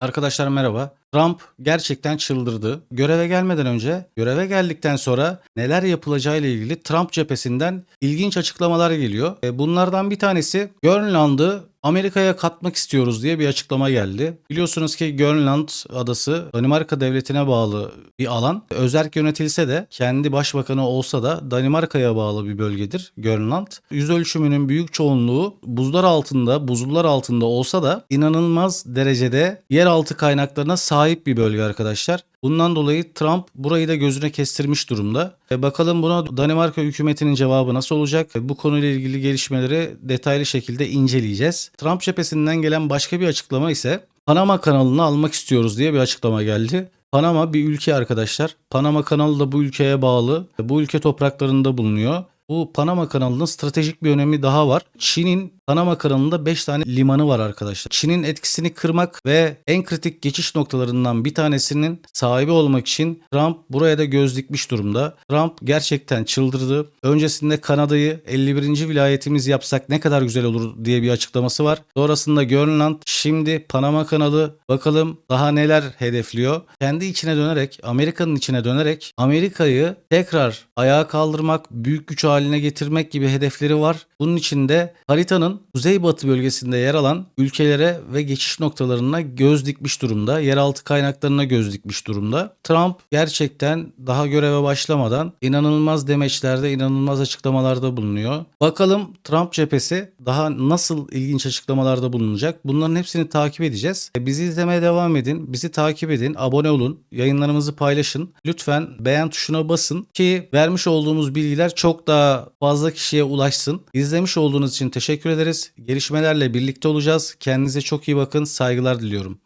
Arkadaşlar merhaba. Trump gerçekten çıldırdı. Göreve gelmeden önce, göreve geldikten sonra neler yapılacağıyla ilgili Trump cephesinden ilginç açıklamalar geliyor. E, Bunlardan bir tanesi Grönland'ı Amerika'ya katmak istiyoruz diye bir açıklama geldi. Biliyorsunuz ki Grönland adası Danimarka devletine bağlı bir alan. Özerk yönetilse de kendi başbakanı olsa da Danimarka'ya bağlı bir bölgedir Grönland. Yüz ölçümünün büyük çoğunluğu buzlar altında, buzullar altında olsa da inanılmaz derecede yeraltı kaynaklarına sahip bir bölge arkadaşlar. Bundan dolayı Trump burayı da gözüne kestirmiş durumda. E bakalım buna Danimarka hükümetinin cevabı nasıl olacak? E, Bu konuyla ilgili gelişmeleri detaylı şekilde inceleyeceğiz. Trump cephesinden gelen başka bir açıklama ise Panama kanalını almak istiyoruz diye bir açıklama geldi. Panama bir ülke arkadaşlar. Panama kanalı da bu ülkeye bağlı. Bu ülke topraklarında bulunuyor. Bu Panama kanalının stratejik bir önemi daha var. Çin'in Panama kanalında 5 tane limanı var arkadaşlar. Çin'in etkisini kırmak ve en kritik geçiş noktalarından bir tanesinin sahibi olmak için Trump buraya da göz dikmiş durumda. Trump gerçekten çıldırdı. Öncesinde Kanada'yı 51. vilayetimiz yapsak ne kadar güzel olur diye bir açıklaması var. Sonrasında Grönland, şimdi Panama kanalı bakalım daha neler hedefliyor. Kendi içine dönerek, Amerika'nın içine dönerek Amerika'yı tekrar ayağa kaldırmak, büyük güç haline getirmek gibi hedefleri var. Bunun için de haritanın kuzeybatı bölgesinde yer alan ülkelere ve geçiş noktalarına göz dikmiş durumda. Yeraltı kaynaklarına göz dikmiş durumda. Trump gerçekten daha göreve başlamadan inanılmaz demeçlerde, inanılmaz açıklamalarda bulunuyor. Bakalım Trump cephesi daha nasıl ilginç açıklamalarda bulunacak? Bunların hepsini takip edeceğiz. E, Bizi izlemeye devam edin. Bizi takip edin. Abone olun. Yayınlarımızı paylaşın. Lütfen beğen tuşuna basın ki vermiş olduğumuz bilgiler çok daha fazla kişiye ulaşsın. İzlemiş olduğunuz için teşekkür ederiz. Gelişmelerle birlikte olacağız. Kendinize çok iyi bakın. Saygılar diliyorum.